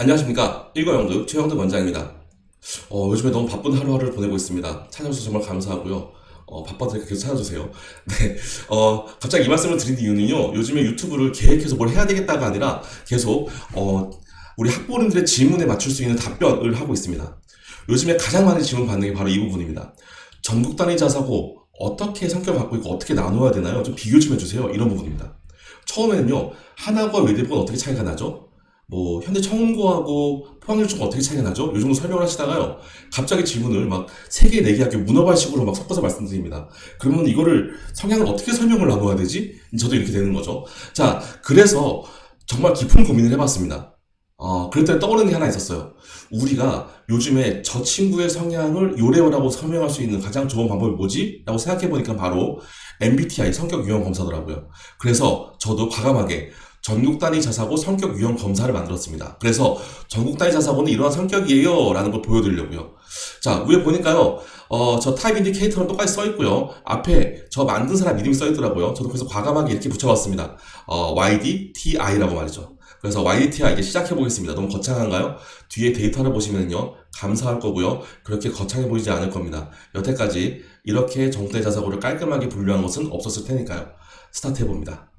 안녕하십니까. 일거영득 최영득 원장입니다. 어, 요즘에 너무 바쁜 하루하루를 보내고 있습니다. 찾아주셔서 정말 감사하고요. 어, 바빠도 계속 찾아주세요. 네. 어, 갑자기 이 말씀을 드린 이유는요. 요즘에 유튜브를 계획해서 뭘 해야 되겠다가 아니라 계속, 어, 우리 학부모님들의 질문에 맞출 수 있는 답변을 하고 있습니다. 요즘에 가장 많은 질문 받는 게 바로 이 부분입니다. 전국 단위 자사고 어떻게 성격을 갖고 있고 어떻게 나누어야 되나요? 좀 비교 좀 해주세요. 이런 부분입니다. 처음에는요, 하나과 외대부가 어떻게 차이가 나죠? 뭐, 현대 청운고하고 포항일중과 어떻게 차이가 나죠? 요 정도 설명을 하시다가요, 갑자기 질문을 막, 세 개, 네개 학교 문어발식으로 막 섞어서 말씀드립니다. 그러면 이거를 성향을 어떻게 설명을 나눠야 되지? 저도 이렇게 되는 거죠. 자, 그래서 정말 깊은 고민을 해봤습니다. 어, 그랬더니 떠오르는 게 하나 있었어요. 우리가 요즘에 저 친구의 성향을 요래요라고 설명할 수 있는 가장 좋은 방법이 뭐지? 라고 생각해보니까 바로 MBTI 성격 유형 검사더라고요. 그래서 저도 과감하게 전국 단위 자사고 성격 유형 검사를 만들었습니다. 그래서 전국 단위 자사고는 이러한 성격이에요. 라는 걸 보여드리려고요. 자, 위에 보니까요. 어, 저 타입 인디케이터랑 똑같이 써 있고요. 앞에 저 만든 사람 이름이 써 있더라고요. 저도 그래서 과감하게 이렇게 붙여봤습니다. 어, YDTI라고 말이죠. 그래서 YDTI 이제 시작해 보겠습니다. 너무 거창한가요? 뒤에 데이터를 보시면요. 감사할 거고요. 그렇게 거창해 보이지 않을 겁니다. 여태까지 이렇게 정대 자사고를 깔끔하게 분류한 것은 없었을 테니까요. 스타트 해봅니다.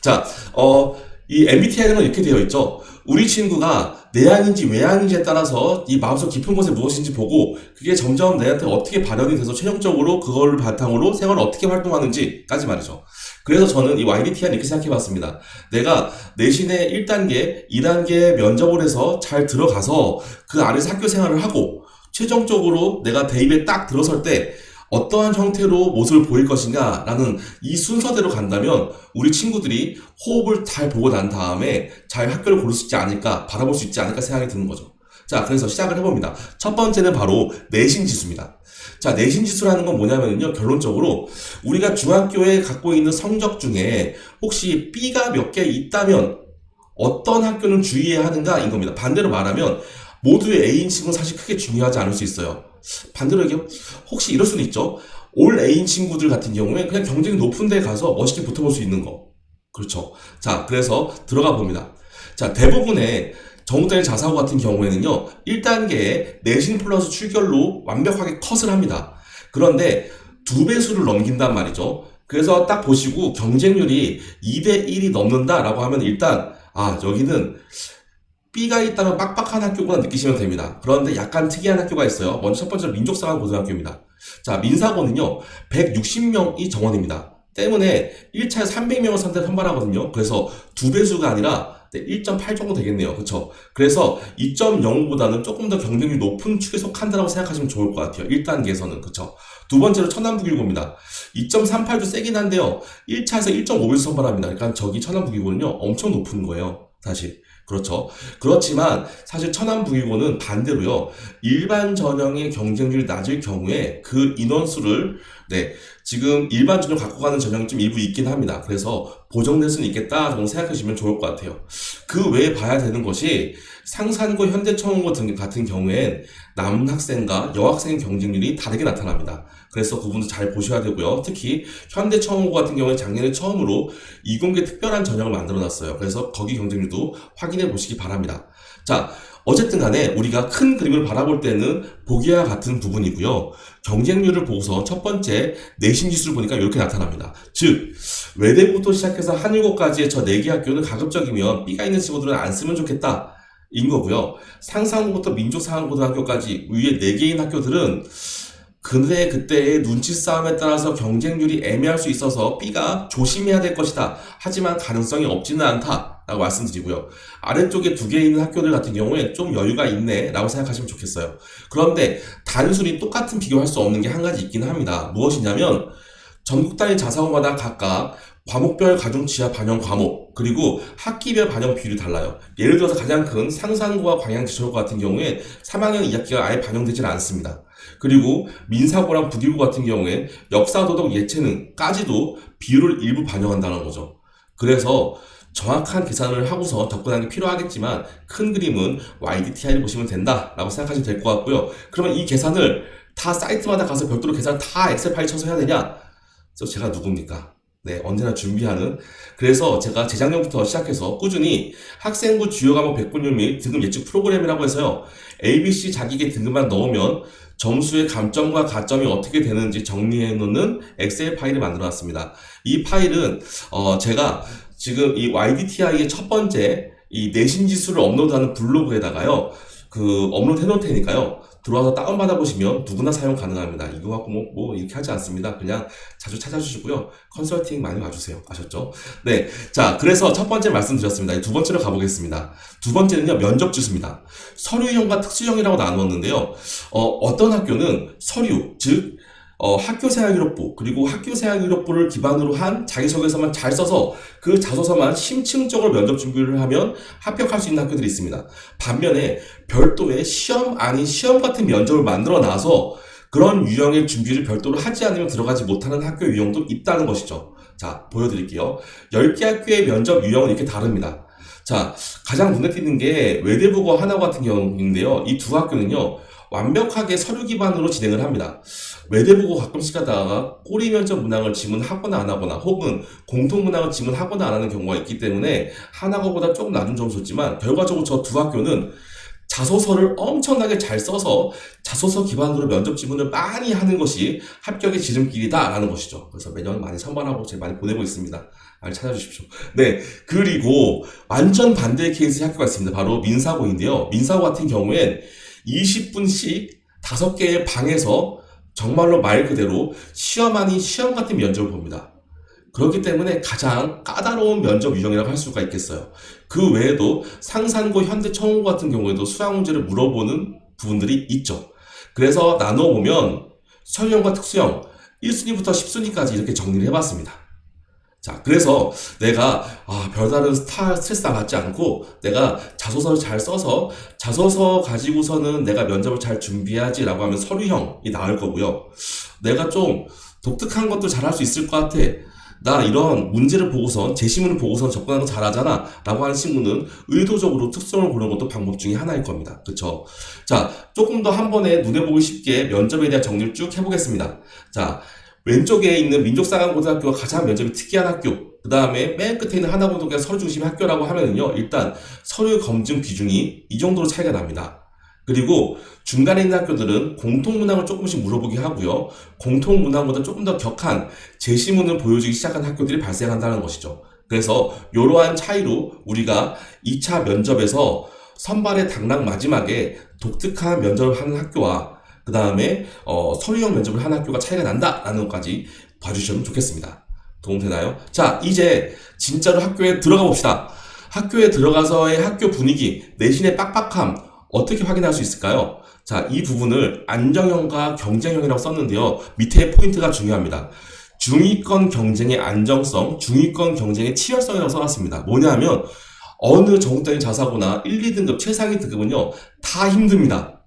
자, 어, 이 MBTI는 이렇게 되어 있죠. 우리 친구가 내향인지 외향인지에 따라서 이 마음속 깊은 곳에 무엇인지 보고 그게 점점 내한테 어떻게 발현이 돼서 최종적으로 그걸 바탕으로 생활을 어떻게 활동하는지까지 말이죠. 그래서 저는 이 YDTI는 이렇게 생각해 봤습니다. 내가 내신의 1단계, 2단계 면접을 해서 잘 들어가서 그 안에서 학교 생활을 하고 최종적으로 내가 대입에 딱 들어설 때 어떠한 형태로 모습을 보일 것인가 라는 이 순서대로 간다면 우리 친구들이 호흡을 잘 보고 난 다음에 잘 학교를 고를 수 있지 않을까 바라볼 수 있지 않을까 생각이 드는 거죠. 자, 그래서 시작을 해봅니다. 첫 번째는 바로 내신 지수입니다. 자, 내신 지수라는 건 뭐냐면요. 결론적으로 우리가 중학교에 갖고 있는 성적 중에 혹시 B가 몇 개 있다면 어떤 학교는 주의해야 하는가인 겁니다. 반대로 말하면 모두의 A인 친구는 사실 크게 중요하지 않을 수 있어요. 반대로 얘기하면 혹시 이럴 수는 있죠. 올 A인 친구들 같은 경우에 그냥 경쟁이 높은 데 가서 멋있게 붙어볼 수 있는 거. 그렇죠. 자, 그래서 들어가 봅니다. 자, 대부분의 정우대의 자사고 같은 경우에는요, 1단계에 내신 플러스 출결로 완벽하게 컷을 합니다. 그런데 두 배수를 넘긴단 말이죠. 그래서 딱 보시고 경쟁률이 2대 1이 넘는다라고 하면 일단, 아, 여기는 B가 있다면 빡빡한 학교구나 느끼시면 됩니다. 그런데 약간 특이한 학교가 있어요. 먼저 첫 번째로 민족사관 고등학교입니다. 자, 민사고는요, 160명이 정원입니다. 때문에 1차에 300명을 상대 선발하거든요. 그래서 두 배수가 아니라 1.8 정도 되겠네요. 그쵸? 그래서 2.0보다는 조금 더 경쟁률 높은 축에 속한다고 생각하시면 좋을 것 같아요. 1단계에서는. 그쵸? 두 번째로 천안북일고입니다. 2.38도 세긴 한데요. 1차에서 1.5배수 선발합니다. 그러니까 저기 천안북일고는요, 엄청 높은 거예요. 사실. 그렇죠. 그렇지만 사실 천안부기고는 반대로요. 일반 전형의 경쟁률이 낮을 경우에 그 인원수를 네 지금 일반 전형 갖고 가는 전형이 좀 일부 있긴 합니다. 그래서 보정될 수는 있겠다 정도 생각하시면 좋을 것 같아요. 그 외에 봐야 되는 것이 상산고, 현대청원고 등 같은 경우엔 남학생과 여학생 경쟁률이 다르게 나타납니다. 그래서 그 부분도 잘 보셔야 되고요. 특히 현대청원고 같은 경우에 작년에 처음으로 이공계 특별한 전형을 만들어 놨어요. 그래서 거기 경쟁률도 확인해 보시기 바랍니다. 자, 어쨌든 간에 우리가 큰 그림을 바라볼 때는 보기와 같은 부분이고요. 경쟁률을 보고서 첫 번째 내신 지수를 보니까 이렇게 나타납니다. 즉, 외대부터 시작해서 한일고까지의 저네개 학교는 가급적이면 B가 있는 친구들은 안 쓰면 좋겠다. 인 거고요. 상상부터 민족상고등학교까지 위에 네 개인 학교들은 그때 그때의 눈치 싸움에 따라서 경쟁률이 애매할 수 있어서 B가 조심해야 될 것이다. 하지만 가능성이 없지는 않다. 라고 말씀드리고요. 아래쪽에 두 개 있는 학교들 같은 경우에 좀 여유가 있네. 라고 생각하시면 좋겠어요. 그런데 단순히 똑같은 비교할 수 없는 게 한 가지 있긴 합니다. 무엇이냐면 전국 단위 자사고마다 각각 과목별 가중 지하 반영 과목 그리고 학기별 반영 비율이 달라요. 예를 들어서 가장 큰 상산고와 광양지철고 같은 경우에 3학년 2학기가 아예 반영되질 않습니다. 그리고 민사고랑 부디고 같은 경우에 역사도덕 예체능까지도 비율을 일부 반영한다는 거죠. 그래서 정확한 계산을 하고서 접근하는 게 필요하겠지만 큰 그림은 YDTI를 보시면 된다라고 생각하시면 될 것 같고요. 그러면 이 계산을 다 사이트마다 가서 별도로 계산 다 엑셀 파일 쳐서 해야 되냐? 저 제가 누굽니까? 네, 언제나 준비하는. 그래서 제가 재작년부터 시작해서 꾸준히 학생부 주요 과목 100분율 및 등급 예측 프로그램이라고 해서요. ABC 자기계 등급만 넣으면 점수의 감점과 가점이 어떻게 되는지 정리해 놓는 엑셀 파일을 만들어 놨습니다. 이 파일은 어, 제가 지금 이 YDTI의 첫 번째 이 내신 지수를 업로드하는 블로그에다가요. 그 업로드 해놓을 테니까요. 들어와서 다운받아 보시면 누구나 사용 가능합니다. 이거 갖고 뭐, 뭐 이렇게 하지 않습니다. 그냥 자주 찾아주시고요. 컨설팅 많이 와주세요. 아셨죠? 네. 자, 그래서 첫 번째 말씀드렸습니다. 두 번째로 가보겠습니다. 두 번째는요, 면접 지수입니다. 서류형과 특수형이라고 나누었는데요. 어, 어떤 학교는 서류, 즉, 어, 학교생활기록부, 그리고 학교생활기록부를 기반으로 한 자기소개서만 잘 써서 그 자소서만 심층적으로 면접 준비를 하면 합격할 수 있는 학교들이 있습니다. 반면에 별도의 시험 아닌 시험 같은 면접을 만들어 놔서 그런 유형의 준비를 별도로 하지 않으면 들어가지 못하는 학교 유형도 있다는 것이죠. 자, 보여드릴게요. 10개 학교의 면접 유형은 이렇게 다릅니다. 자, 가장 눈에 띄는 게 외대부고 하나고 같은 경우인데요. 이 두 학교는요, 완벽하게 서류 기반으로 진행을 합니다. 외대부고 가끔씩 하다가 꼬리 면접 문항을 지문하거나 안 하거나 혹은 공통 문항을 지문하거나 안 하는 경우가 있기 때문에 하나고보다 조금 낮은 점수였지만 결과적으로 저 두 학교는 자소서를 엄청나게 잘 써서 자소서 기반으로 면접 지문을 많이 하는 것이 합격의 지름길이다라는 것이죠. 그래서 매년 많이 선발하고 제가 많이 보내고 있습니다. 많이 찾아주십시오. 네. 그리고 완전 반대의 케이스 학교가 있습니다. 바로 민사고인데요. 민사고 같은 경우엔 20분씩 5개의 방에서 정말로 말 그대로 시험 아닌 시험 같은 면접을 봅니다. 그렇기 때문에 가장 까다로운 면접 유형이라고 할 수가 있겠어요. 그 외에도 상산고, 현대청고 같은 경우에도 수학 문제를 물어보는 부분들이 있죠. 그래서 나눠보면 서류형과 특수형 1순위부터 10순위까지 이렇게 정리를 해봤습니다. 자, 그래서 내가 아, 별다른 스타 스트레스 받지 않고 내가 자소서를 잘 써서 자소서 가지고서는 내가 면접을 잘 준비하지라고 하면 서류형이 나을 거고요. 내가 좀 독특한 것도 잘 할 수 있을 것 같아. 나 이런 문제를 보고선 제시문을 보고선 접근하는 거 잘하잖아 라고 하는 친구는 의도적으로 특성을 고르는 것도 방법 중에 하나일 겁니다 그쵸 자 조금 더 한 번에 눈에 보기 쉽게 면접에 대한 정리를 쭉 해보겠습니다 자 왼쪽에 있는 민족사관고등학교가 가장 면접이 특이한 학교 그 다음에 맨 끝에 있는 하나고등학교가 서류 중심 학교라고 하면은요 일단 서류 검증 비중이 이 정도로 차이가 납니다 그리고 중간에 있는 학교들은 공통 문항을 조금씩 물어보게 하고요. 공통 문항보다 조금 더 격한 제시문을 보여주기 시작한 학교들이 발생한다는 것이죠. 그래서 이러한 차이로 우리가 2차 면접에서 선발의 당락 마지막에 독특한 면접을 하는 학교와 그 다음에 어, 서류형 면접을 하는 학교가 차이가 난다라는 것까지 봐주시면 좋겠습니다. 도움되나요? 자, 이제 진짜로 학교에 들어가 봅시다. 학교에 들어가서의 학교 분위기, 내신의 빡빡함, 어떻게 확인할 수 있을까요? 자, 이 부분을 안정형과 경쟁형이라고 썼는데요. 밑에 포인트가 중요합니다. 중위권 경쟁의 안정성, 중위권 경쟁의 치열성이라고 써놨습니다. 뭐냐면, 어느 정당의 자사고나 1, 2등급 최상위 등급은요, 다 힘듭니다.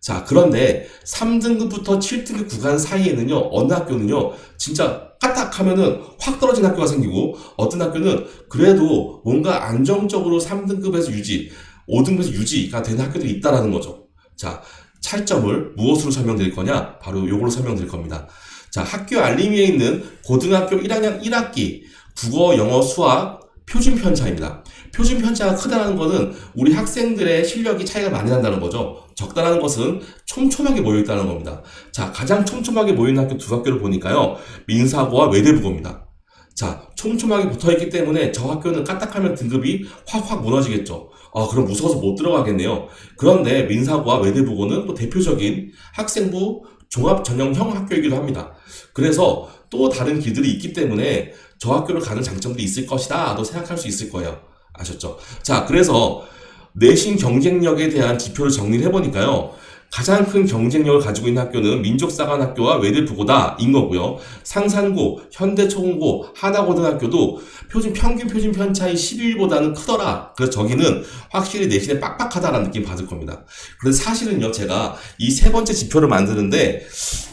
자, 그런데 3등급부터 7등급 구간 사이에는요, 어느 학교는요, 진짜 까딱 하면은 확 떨어진 학교가 생기고, 어떤 학교는 그래도 뭔가 안정적으로 3등급에서 유지, 5등급에서 유지가 되는 학교들이 있다라는 거죠. 자, 차이점을 무엇으로 설명드릴 거냐? 바로 요걸로 설명드릴 겁니다. 자, 학교 알림위에 있는 고등학교 1학년 1학기 국어, 영어, 수학 표준 편차입니다. 표준 편차가 크다는 것은 우리 학생들의 실력이 차이가 많이 난다는 거죠. 적다라는 것은 촘촘하게 모여 있다는 겁니다. 자, 가장 촘촘하게 있는 학교 두 학교를 보니까요. 민사고와 외대부고입니다. 자, 촘촘하게 붙어 있기 때문에 저 학교는 까딱하면 등급이 확확 무너지겠죠. 아, 그럼 무서워서 못 들어가겠네요. 그런데 민사고와 외대부고는 또 대표적인 학생부 종합 전형형 학교이기도 합니다. 그래서 또 다른 길들이 있기 때문에 저 학교를 가는 장점도 있을 것이다. 도 생각할 수 있을 거예요. 아셨죠? 자, 그래서 내신 경쟁력에 대한 지표를 정리를 해보니까요. 가장 큰 경쟁력을 가지고 있는 학교는 민족사관학교와 외대부고다인 거고요. 상산고, 현대초공고, 하나고등학교도 표준 평균 표준 편차이 11보다는 크더라. 그래서 저기는 확실히 내신에 빡빡하다라는 느낌 받을 겁니다. 그런데 사실은요, 제가 이 세 번째 지표를 만드는데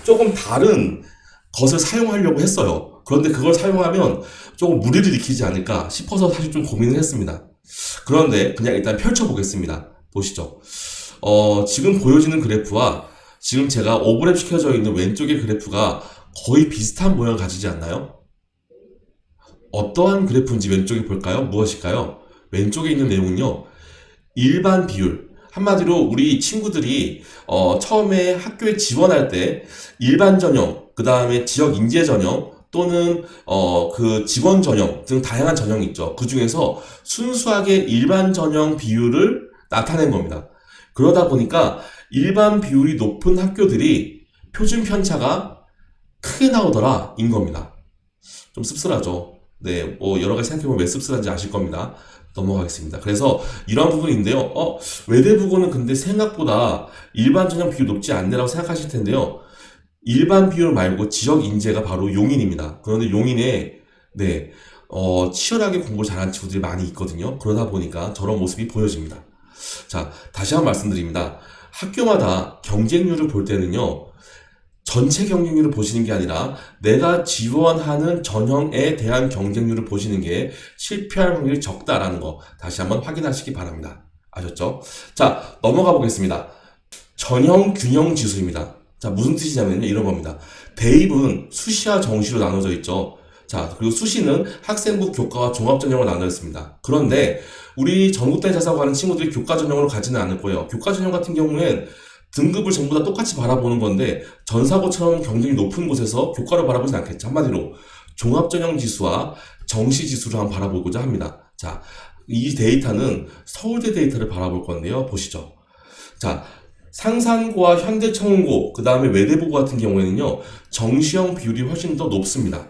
조금 다른 것을 사용하려고 했어요. 그런데 그걸 사용하면 조금 무리를 일으키지 않을까 싶어서 사실 좀 고민을 했습니다. 그런데 그냥 일단 펼쳐보겠습니다. 보시죠. 어, 지금 보여지는 그래프와 지금 제가 오버랩 시켜져 있는 왼쪽의 그래프가 거의 비슷한 모양을 가지지 않나요? 어떠한 그래프인지 왼쪽에 볼까요? 무엇일까요? 왼쪽에 있는 내용은요. 일반 비율. 한마디로 우리 친구들이 어, 처음에 학교에 지원할 때 일반 전형, 그 다음에 지역 인재 전형 또는 어, 그 직원 전형 등 다양한 전형이 있죠. 그 중에서 순수하게 일반 전형 비율을 나타낸 겁니다. 그러다 보니까 일반 비율이 높은 학교들이 표준 편차가 크게 나오더라 인 겁니다. 좀 씁쓸하죠. 네, 뭐 여러 가지 생각해보면 왜 씁쓸한지 아실 겁니다. 넘어가겠습니다. 그래서 이러한 부분인데요. 어, 외대부고는 근데 생각보다 일반 전형 비율 높지 않네라고 생각하실 텐데요. 일반 비율 말고 지역 인재가 바로 용인입니다. 그런데 용인에 네, 어, 치열하게 공부 잘하는 친구들이 많이 있거든요. 그러다 보니까 저런 모습이 보여집니다. 자, 다시 한번 말씀드립니다. 학교마다 경쟁률을 볼 때는요, 전체 경쟁률을 보시는 게 아니라 내가 지원하는 전형에 대한 경쟁률을 보시는 게 실패할 확률이 적다라는 거 다시 한번 확인하시기 바랍니다. 아셨죠? 자, 넘어가 보겠습니다. 전형 균형 지수입니다. 자, 무슨 뜻이냐면요. 이런 겁니다. 대입은 수시와 정시로 나눠져 있죠. 자, 그리고 수시는 학생부 교과와 종합 전형으로 나눠 있습니다. 그런데 우리 전국대 자사고 가는 친구들이 교과 전형으로 가지는 않을 거예요. 교과 전형 같은 경우엔 등급을 전부 다 똑같이 바라보는 건데 전사고처럼 경쟁이 높은 곳에서 교과를 바라보진 않겠죠. 한마디로 종합 전형 지수와 정시 지수를 한번 바라보고자 합니다. 자, 이 데이터는 서울대 데이터를 바라볼 건데요. 보시죠. 자, 상산고와 현대청운고, 그 다음에 외대부고 같은 경우에는요, 정시형 비율이 훨씬 더 높습니다.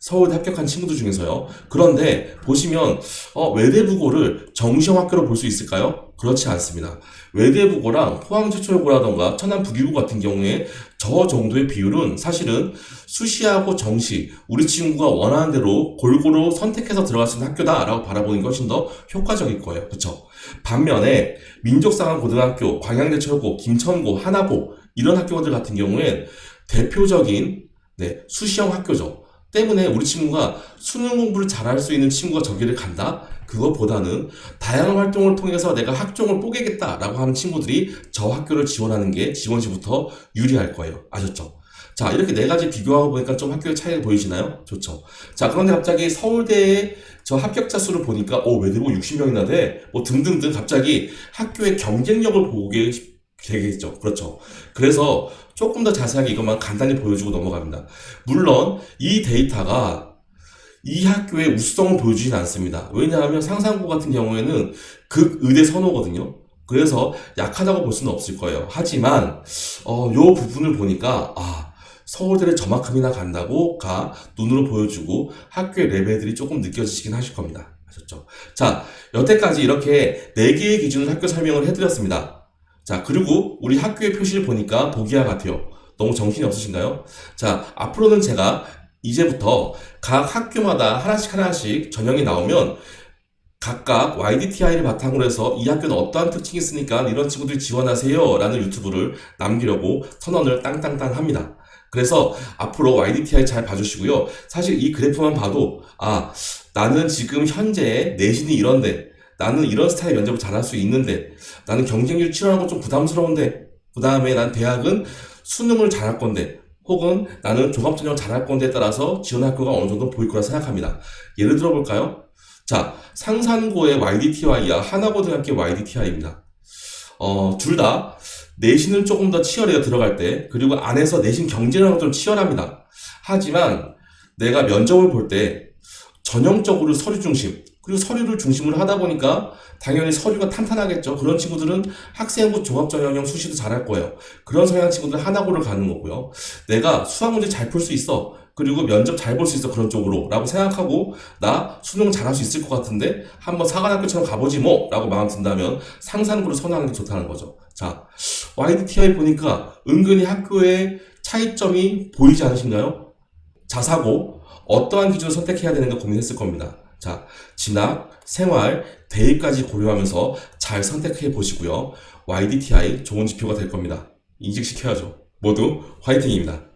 서울대 합격한 친구들 중에서요. 그런데 보시면 어, 외대부고를 정시형 학교로 볼 수 있을까요? 그렇지 않습니다. 외대부고랑 포항제철고라던가 천안 부기부 같은 경우에 저 정도의 비율은 사실은 수시하고 정시 우리 친구가 원하는 대로 골고루 선택해서 들어갈 수 있는 학교다라고 바라보는 게 훨씬 더 효과적일 거예요. 그렇죠? 반면에 민족상한 고등학교, 광양제철고, 김천고, 하나고 이런 학교들 같은 경우엔 대표적인 네, 수시형 학교죠. 때문에 우리 친구가 수능 공부를 잘할 수 있는 친구가 저기를 간다? 그것보다는 다양한 활동을 통해서 내가 학종을 뽀개겠다라고 하는 친구들이 저 학교를 지원하는 게 지원시부터 유리할 거예요. 아셨죠? 자, 이렇게 네 가지 비교하고 보니까 좀 학교의 차이가 보이시나요? 좋죠. 자, 그런데 갑자기 서울대의 저 합격자 수를 보니까, 어, 외대고 60명이나 돼? 뭐 등등등 갑자기 학교의 경쟁력을 보게 되겠죠. 그렇죠. 그래서 조금 더 자세하게 이것만 간단히 보여주고 넘어갑니다. 물론 이 데이터가 이 학교의 우수성을 보여주진 않습니다. 왜냐하면 상상고 같은 경우에는 극의대 선호거든요. 그래서 약하다고 볼 수는 없을 거예요. 하지만 어, 요 부분을 보니까 아 서울대를 저만큼이나 간다고가 눈으로 보여주고 학교의 레벨들이 조금 느껴지시긴 하실 겁니다. 아셨죠? 자, 여태까지 이렇게 4개의 기준을 학교 설명을 해드렸습니다. 자, 그리고 우리 학교의 표시를 보니까 보기와 같아요. 너무 정신이 없으신가요? 자, 앞으로는 제가 이제부터 각 학교마다 하나씩 하나씩 전형이 나오면 각각 YDTI를 바탕으로 해서 이 학교는 어떠한 특징이 있으니까 이런 친구들이 지원하세요 라는 유튜브를 남기려고 선언을 땅땅땅 합니다. 그래서 앞으로 YDTI 잘 봐주시고요. 사실 이 그래프만 봐도 아 나는 지금 현재 내신이 이런데 나는 이런 스타일 면접을 잘할 수 있는데 나는 경쟁률 치열한 건좀 부담스러운데 그 다음에 난 대학은 수능을 잘할 건데 혹은 나는 종합전형 잘할 건데 따라서 지원 학교가 어느 정도 보일 거라 생각합니다. 예를 들어 볼까요? 자, 상산고의 YDTI와 하나고등학교 YDTI입니다. 어, 둘 다 내신은 조금 더 치열해요, 들어갈 때. 그리고 안에서 내신 경쟁은 좀 치열합니다. 하지만 내가 면접을 볼 때 전형적으로 서류 중심, 그리고 서류를 중심으로 하다 보니까 당연히 서류가 탄탄하겠죠. 그런 친구들은 학생부 종합전형형 수시도 잘할 거예요. 그런 성향 친구들은 하나고를 가는 거고요. 내가 수학 문제 잘 풀 수 있어. 그리고 면접 잘 볼 수 있어. 그런 쪽으로. 라고 생각하고 나 수능 잘할 수 있을 것 같은데 한번 사관학교처럼 가보지 뭐. 라고 마음 든다면 상산고를 선호하는 게 좋다는 거죠. 자, YDTI 보니까 은근히 학교의 차이점이 보이지 않으신가요? 자사고 어떠한 기준을 선택해야 되는가 고민했을 겁니다. 자, 진학, 생활, 대입까지 고려하면서 잘 선택해 보시고요. YDTI 좋은 지표가 될 겁니다. 인식시켜야죠. 모두 화이팅입니다.